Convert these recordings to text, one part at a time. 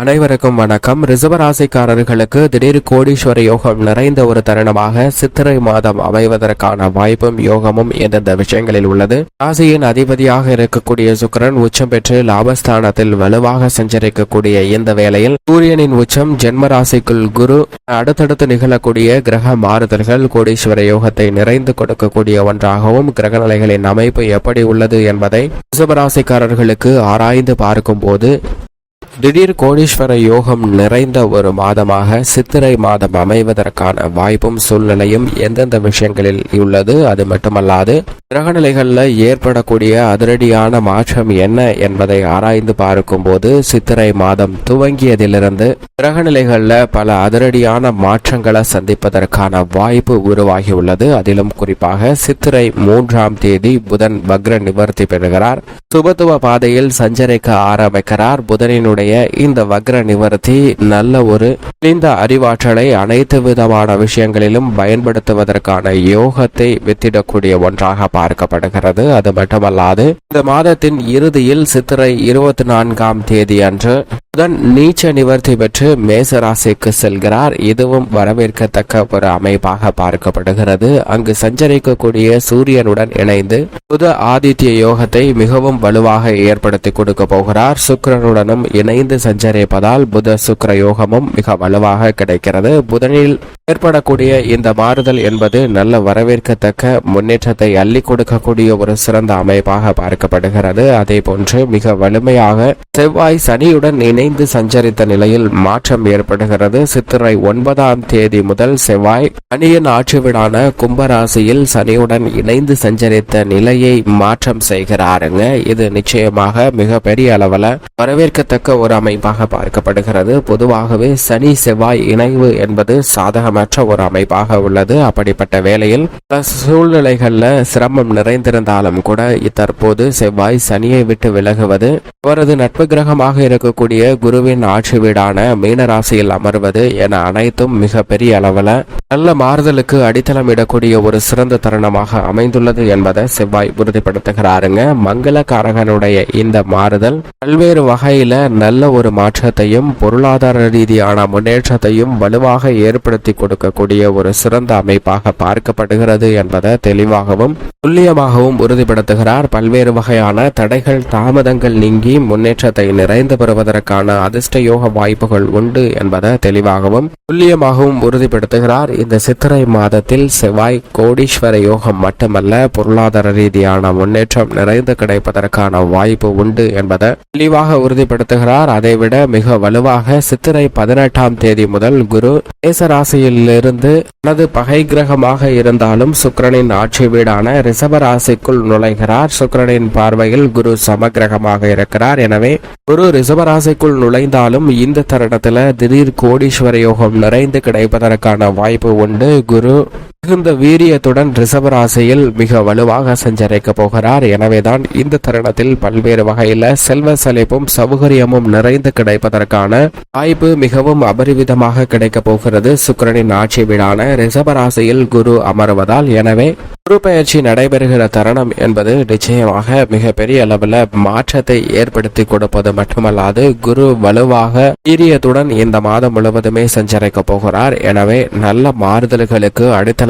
அனைவருக்கும் வணக்கம். ரிசவராசிக்காரர்களுக்கு திடீர் கோடீஸ்வர யோகம் நிறைந்த ஒரு தருணமாக சித்திரை மாதம் அமைவதற்கான வாய்ப்பும் யோகமும் எந்தெந்த விஷயங்களில் உள்ளது? ராசியின் அதிபதியாக இருக்கக்கூடிய சுக்கிரன் உச்சம் பெற்று லாபஸ்தானத்தில் வலுவாக சஞ்சரிக்கக்கூடிய இந்த வேளையில் சூரியனின் உச்சம் ஜென்ம ராசிக்குள் குரு அடுத்தடுத்து நிகழக்கூடிய கிரக மாறுதல்கள் கோடீஸ்வர யோகத்தை நிறைந்து கொடுக்கக்கூடிய ஒன்றாகவும் கிரக நிலைகளின் அமைப்பு எப்படி உள்ளது என்பதை ரிசவராசிக்காரர்களுக்கு ஆராய்ந்து பார்க்கும்போது திடீர் கோடீஸ்வர யோகம் நிறைந்த ஒரு மாதமாக சித்திரை மாதம் அமைவதற்கான வாய்ப்பும் சூழ்நிலையும் எந்தெந்த விஷயங்களில் உள்ளது அது மட்டுமல்லாது கிரகநிலைகளில் ஏற்படக்கூடிய அதிரடியான மாற்றம் என்ன என்பதை ஆராய்ந்து பார்க்கும்போது சித்திரை மாதம் துவங்கியதிலிருந்து கிரகநிலைகளில் பல அதிரடியான மாற்றங்களை சந்திப்பதற்கான வாய்ப்பு உருவாகியுள்ளது. அதிலும் குறிப்பாக சித்திரை மூன்றாம் தேதி புதன் வக்ர நிவர்த்தி பெறுகிறார். சுபத்துவ பாதையில் சஞ்சரிக்க ஆரம்பிக்கிறார். புதனினுடைய இந்த வக்ர நிவர்த்தி நல்ல ஒரு தெளிந்த அறிவாற்றலை அனைத்து விதமான விஷயங்களிலும் பயன்படுத்துவதற்கான யோகத்தை வித்திடக்கூடிய ஒன்றாக பார்க்கப்படுகிறது. அது மட்டுமல்லாது இந்த மாதத்தின் இறுதியில் சித்திரை இருபத்தி நான்காம் தேதி அன்று புதன் நீச்ச நிவர்த்தி பெற்று மேசராசிக்கு செல்கிறார். இதுவும் வரவேற்கத்தக்க ஒரு அமைப்பாக பார்க்கப்படுகிறது. அங்கு சஞ்சரிக்கக்கூடிய சூரியனுடன் இணைந்து புத ஆதித்ய யோகத்தை மிகவும் வலுவாக ஏற்படுத்தி கொடுக்க போகிறார். சுக்கரனுடனும் இணைந்து சஞ்சரிப்பதால் புத சுக்கர யோகமும் மிக வலுவாக கிடைக்கிறது. புதனில் ஏற்படக்கூடிய இந்த மாறுதல் என்பது நல்ல வரவேற்கத்தக்க முன்னேற்றத்தை அள்ளி கொடுக்கக்கூடிய ஒரு சிறந்த அமைப்பாக பார்க்கப்படுகிறது. அதே போன்று மிக வலிமையாக செவ்வாய் சனியுடன் இணைந்து சஞ்சரித்த நிலையில் மாற்றம் ஏற்படுகிறது. சித்திரை ஒன்பதாம் தேதி முதல் செவ்வாய் சனியின் ஆட்சிவிடான கும்பராசியில் சனியுடன் இணைந்து சஞ்சரித்த நிலையை மாற்றம் செய்கிறாருங்க. இது நிச்சயமாக மிக பெரிய அளவில் வரவேற்கத்தக்க ஒரு அமைப்பாக பார்க்கப்படுகிறது. பொதுவாகவே சனி செவ்வாய் இணைவு என்பது சாதகமற்ற ஒரு அமைப்பாக உள்ளது. அப்படிப்பட்ட வேளையில் பல சூழ்நிலைகள்ல சிரமம் நிறைந்திருந்தாலும் கூட தற்போது செவ்வாய் சனியை விட்டு விலகுவது அவரது நட்பு கிரகமாக இருக்கக்கூடிய குருவின் ஆட்சி வீடான மீனராசியில் அமர்வது என அனைத்தும் மிக பெரிய அளவில் நல்ல மாறுதலுக்கு அடித்தளம் இடக்கூடிய ஒரு சிறந்த தருணமாக அமைந்துள்ளது என்பதை செவ்வாய் உறுதிப்படுத்துகிறாருங்க. மங்களகாரகனுடைய இந்த மாறுதல் பல்வேறு வகையில நல்ல ஒரு மாற்றத்தையும் பொருளாதார ரீதியான முன்னேற்றத்தையும் வலுவாக ஏற்படுத்தி கொடுக்கக்கூடிய ஒரு சிறந்த அமைப்பாக பார்க்கப்படுகிறது என்பதை தெளிவாகவும் துல்லியமாகவும் உறுதிப்படுத்துகிறார். பல்வேறு வகையான தடைகள் தாமதங்கள் நீங்கி முன்னேற்றத்தை நிறைந்து பெறுவதற்கான அதிர்ஷ்ட யோக வாய்ப்புகள் உண்டு என்பதை தெளிவாகவும் துல்லியமாகவும் உறுதிப்படுத்துகிறார். இந்த சித்திரை மாதத்தில் செவ்வாய் கோடீஸ்வர யோகம் மட்டுமல்ல பொருளாதார ரீதியான முன்னேற்றம் நிறைந்து கிடைப்பதற்கான வாய்ப்பு உண்டு என்பதை தெளிவாக உறுதிப்படுத்துகிறார். அதைவிட மிக வலுவாக சித்திரை பதினெட்டாம் தேதி முதல் குரு மேசராசியிலிருந்து தனது பகை கிரகமாக இருந்தாலும் சுக்கிரனின் ஆட்சி வீடான ரிஷபராசிக்குள் நுழைகிறார். சுக்கிரனின் பார்வையில் குரு சமகிரகமாக இருக்கிறார். எனவே குரு ரிஷபராசிக்குள் நுழைந்தாலும் இந்த தருணத்துல திடீர் கோடீஸ்வர யோகம் நிறைந்து கிடைப்பதற்கான வாய்ப்பு உண்டு. குரு மிகுந்த வீரியத்துடன் ரிஷபராசியில் மிக வலுவாக சஞ்சரிக்க போகிறார். எனவேதான் இந்த தருணத்தில் பல்வேறு வகையில செல்வ செழிப்பும் சௌகரியமும் நிறைந்து கிடைப்பதற்கான வாய்ப்பு மிகவும் அபரிவிதமாக கிடைக்க போகிறது. சுக்கிரனின் ஆட்சி வீடான ரிஷபராசியில் குரு அமர்வதால் எனவே குரு பயிற்சி நடைபெறுகிற தருணம் என்பது நிச்சயமாக மிக பெரிய அளவில் மாற்றத்தை ஏற்படுத்தி கொடுப்பது மட்டுமல்லாது குரு வலுவாக வீரியத்துடன் இந்த மாதம் முழுவதுமே சஞ்சரிக்க போகிறார். எனவே நல்ல மாறுதல்களுக்கு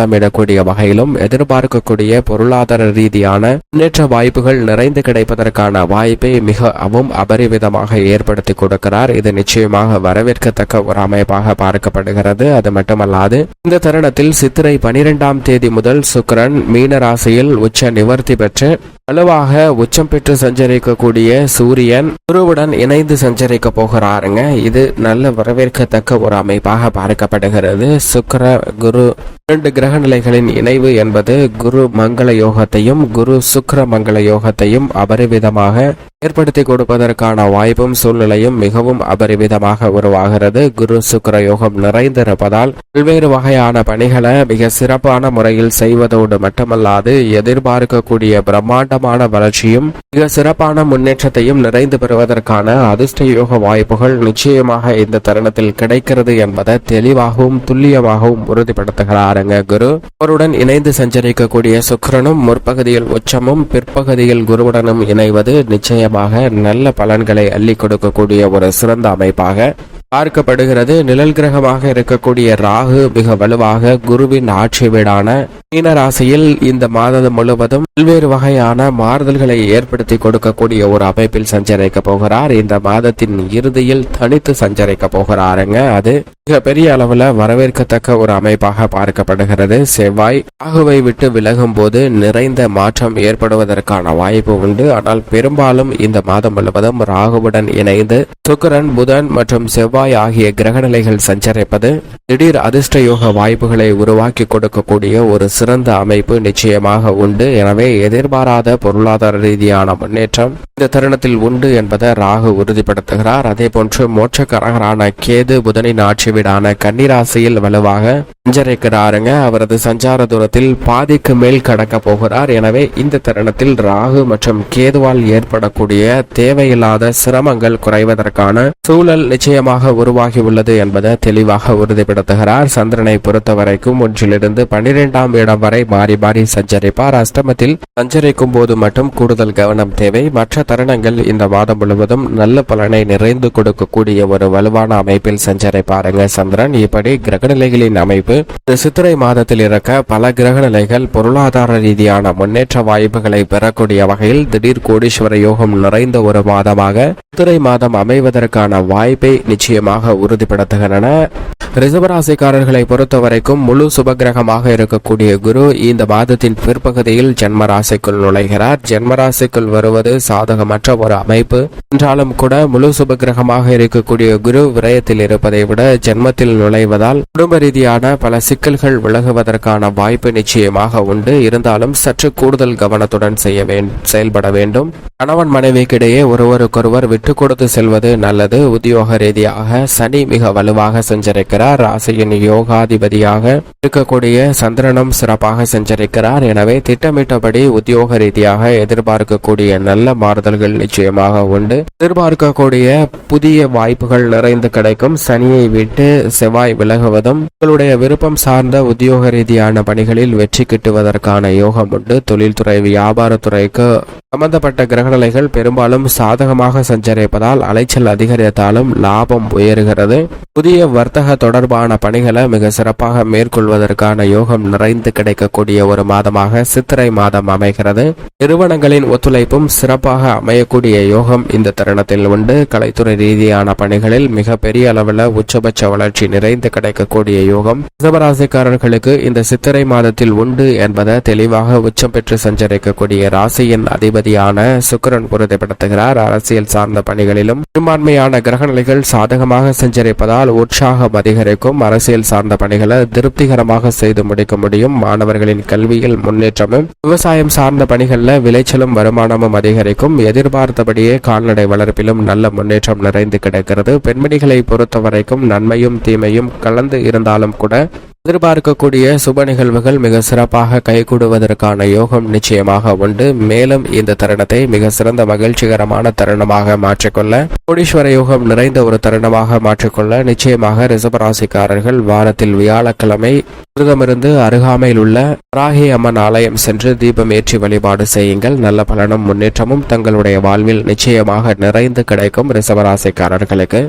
திட்டமிடக்கூடிய வகையிலும் எதிர்பார்க்கக்கூடிய பொருளாதார ரீதியான முன்னேற்ற வாய்ப்புகள் நிறைந்து கிடைப்பதற்கான வாய்ப்பை மிகவும் அபரிவிதமாக ஏற்படுத்தி கொடுக்கிறார். இது நிச்சயமாக வரவேற்கத்தக்க ஒரு அமைப்பாக பார்க்கப்படுகிறது. அது மட்டுமல்லாது இந்த தருணத்தில் சித்திரை பனிரெண்டாம் தேதி முதல் சுக்கரன் மீன ராசியில் உச்ச நிவர்த்தி பெற்று வலுவாக உச்சம் பெற்று சஞ்சரிக்கக்கூடிய சூரியன் குருவுடன் இணைந்து சஞ்சரிக்க போகிறாருங்க. இது நல்ல வரவேற்கத்தக்க ஒரு அமைப்பாக பார்க்கப்படுகிறது. சுக்கர குரு இரண்டு கிரக நிலைகளின் இணைவு என்பது குரு மங்கள யோகத்தையும் குரு சுக்கர மங்கள யோகத்தையும் அபரிவிதமாக ஏற்படுத்தி கொடுப்பதற்கான வாய்ப்பும் சூழ்நிலையும் மிகவும் அபரிவிதமாக உருவாகிறது. குரு சுக்கர யோகம் நிறைந்திருப்பதால் பல்வேறு வகையான பணிகளை மிக சிறப்பான முறையில் செய்வதோடு மட்டுமல்லாது எதிர்பார்க்கக்கூடிய பிரம்மாண்டமான வளர்ச்சியும் மிக சிறப்பான முன்னேற்றத்தையும் நிறைந்து பெறுவதற்கான அதிர்ஷ்ட யோக வாய்ப்புகள் நிச்சயமாக இந்த தருணத்தில் கிடைக்கிறது என்பதை தெளிவாகவும் துல்லியமாகவும் உறுதிப்படுத்துகிறாருங்க குரு. குரு அவருடன் இணைந்து சஞ்சரிக்கக்கூடிய சுக்கரனும் முற்பகுதியில் உச்சமும் பிற்பகுதியில் குருவுடனும் இணைவது நிச்சயம் நிச்சயமாக நல்ல பலன்களை அள்ளி கொடுக்கக்கூடிய ஒரு சிறந்த அமைப்பாக பார்க்கப்படுகிறது. நிழல் கிரகமாக இருக்கக்கூடிய ராகு மிக வலுவாக குருவின் ஆட்சி வீடான மீன ராசியில் இந்த மாதம் முழுவதும் பல்வேறு வகையான மாறுதல்களை ஏற்படுத்தி கொடுக்கக்கூடிய ஒரு அமைப்பில் சஞ்சரிக்க போகிறார். இந்த மாதத்தின் இறுதியில் தனித்து சஞ்சரிக்க போகிறாருங்க. அது மிக பெரிய அளவுல வரவேற்கத்தக்க ஒரு அமைப்பாக பார்க்கப்படுகிறது. செவ்வாய் ராகுவை விட்டு விலகும் போது நிறைந்த மாற்றம் ஏற்படுவதற்கான வாய்ப்பு உண்டு. ஆனால் பெரும்பாலும் இந்த மாதம் முழுவதும் ராகுவுடன் இணைந்து சுக்கரன் புதன் மற்றும் செவ்வாய் ஆகிய கிரகநிலைகள் சஞ்சரிப்பது திடீர் அதிர்ஷ்ட யோக வாய்ப்புகளை உருவாக்கி கொடுக்கக்கூடிய ஒரு சிறந்த அமைப்பு நிச்சயமாக உண்டு. எனவே எதிர்பாராத பொருளாதார ரீதியான முன்னேற்றம் இந்த தருணத்தில் உண்டு என்பதை ராகு உறுதிப்படுத்துகிறார். அதே போன்று மோட்சக்காரகரான கேது புதனின் ஆட்சி வீடான கன்னிராசியில் வலுவாக சஞ்சரிக்கிறாருங்க அவரது சஞ்சார தூரத்தில் பாதிக்கு மேல் கடக்க போகிறார். எனவே இந்த தருணத்தில் ராகு மற்றும் கேதுவால் ஏற்படக்கூடிய தேவையில்லாத சிரமங்கள் குறைவதற்கான சூழல் நிச்சயமாக உருவாகி உள்ளது என்பதை தெளிவாக உறுதிப்படுத்துகிறார். சந்திரனை பொறுத்த வரைக்கும் ஒன்றிலிருந்து பன்னிரெண்டாம் இடம் வரை மாறி மாறி சஞ்சரிப்பார். அஷ்டமத்தில் சஞ்சரிக்கும் போது மட்டும் கூடுதல் கவனம் தேவை. மற்ற தருணங்கள் இந்த மாதம் முழுவதும் நல்ல பலனை நிறைந்து கொடுக்கக்கூடிய ஒரு வலுவான அமைப்பில் சஞ்சரிப்பாருங்க சந்திரன். இப்படி கிரகநிலைகளின் அமைப்பு இந்த சித்திரை மாதத்தில் இருக்க பல கிரகநிலைகள் பொருளாதார ரீதியான முன்னேற்ற வாய்ப்புகளை பெறக்கூடிய வகையில் திடீர் கோடீஸ்வர யோகம் நிறைந்த ஒரு மாதமாக சித்திரை மாதம் அமைவதற்கான வாய்ப்பை நிச்சயமாக உறுதிப்படுத்துகின்றன. ரிசவராசிக்காரர்களை பொறுத்த வரைக்கும் முழு சுபகிரகமாக இருக்கக்கூடிய குரு இந்த மாதத்தின் பிற்பகுதியில் ஜென்மராசிக்குள் நுழைகிறார். ஜென்மராசிக்குள் வருவது சாதகமற்ற ஒரு அமைப்பு. என்றாலும் கூட முழு சுபகிரகமாக இருக்கக்கூடிய குரு விரயத்தில் இருப்பதை விட ஜென்மத்தில் நுழைவதால் குடும்ப ரீதியான பல சிக்கல்கள் விலகுவதற்கான வாய்ப்பு நிச்சயமாக உண்டு. இருந்தாலும் சற்று கூடுதல் கவனத்துடன் செய்ய வேண்டும் செயல்பட வேண்டும். கணவன் மனைவிக்கிடையே ஒருவருக்கொருவர் விட்டு கொடுத்து செல்வது நல்லது. உத்தியோக ரீதியாக சனி மிக வலுவாக சஞ்சரிக்கிறார் ராசியின் யோகாதிபதியாக இருக்கக்கூடிய சந்திரனும் சிறப்பாக சஞ்சரிக்கிறார் எனவே திட்டமிட்டபடி உத்தியோக ரீதியாக எதிர்பார்க்கக்கூடிய நல்ல மாறுதல்கள் நிச்சயமாக உண்டு. எதிர்பார்க்கக்கூடிய புதிய வாய்ப்புகள் நிறைந்து கிடைக்கும். சனியை விட்டு செவ்வாய் விலகுவதும் உங்களுடைய விருப்பம் சார்ந்த உத்தியோக ரீதியான பணிகளில் வெற்றி கிட்டுவதற்கான யோகம் உண்டு. தொழில்துறை வியாபாரத்துறைக்கு சம்பந்தப்பட்ட கிரகநிலைகள் பெரும்பாலும் சாதகமாக சஞ்சரிப்பதால் அலைச்சல் அதிகரித்தாலும் லாபம் உயர்கிறது. புதிய வர்த்தக தொடர்பான பணிகளை மிக சிறப்பாக மேற்கொள்வதற்கான யோகம் நிறைந்து கிடைக்கக்கூடிய ஒரு மாதமாக சித்திரை மாதம் அமைகிறது. நிறுவனங்களின் ஒத்துழைப்பும் சிறப்பாக அமையக்கூடிய யோகம் இந்த தருணத்தில் உண்டு. கலைத்துறை ரீதியான பணிகளில் மிக பெரிய அளவில் உச்சபட்ச வளர்ச்சி நிறைந்து கிடைக்கக்கூடிய யோகம். ரிசவராசிக்காரர்களுக்கு இந்த சித்திரை மாதத்தில் உண்டு என்பதை தெளிவாக உச்சம் பெற்று சஞ்சரிக்கக்கூடிய ராசியின் அதிபதியான சுக்கிரன் உறுதிப்படுத்துகிறார். அரசியல் சார்ந்த பணிகளிலும் பெரும்பான்மையான கிரகநிலைகள் சாதகமாக சஞ்சரிப்பதால் உற்சாகம் அதிகரிக்கும் அரசியல் சார்ந்த பணிகளை திருப்திகரமாக செய்து முடிக்க முடியும். மாணவர்களின் கல்வியில் முன்னேற்றமும் விவசாயம் சார்ந்த பணிகளில் விளைச்சலும் வருமானமும் அதிகரிக்கும். எதிர்பார்த்தபடியே கால்நடை வளர்ப்பிலும் நல்ல முன்னேற்றம் நிறைந்து கிடைக்கிறது. பெண்மணிகளை பொறுத்த வரைக்கும் நன்மையும் தீமையும் கலந்து இருந்தாலும் கூட எதிர்பார்க்கக்கூடிய சுப நிகழ்வுகள் மிக சிறப்பாக கைகூடுவதற்கான யோகம் நிச்சயமாக உண்டு. மேலும் இந்த தருணத்தை மிக சிறந்த மகிழ்ச்சிகரமான தருணமாக மாற்றிக்கொள்ள கோடீஸ்வர யோகம் நிறைந்த ஒரு தருணமாக மாற்றிக்கொள்ள நிச்சயமாக ரிசபராசிக்காரர்கள் வாரத்தில் வியாழக்கிழமை முருகமிருந்து அருகாமையில் உள்ள ராகி அம்மன் ஆலயம் சென்று தீபம் ஏற்றி வழிபாடு செய்யுங்கள். நல்ல பலனும் முன்னேற்றமும் தங்களுடைய வாழ்வில் நிச்சயமாக நிறைந்து கிடைக்கும் ரிசபராசிக்காரர்களுக்கு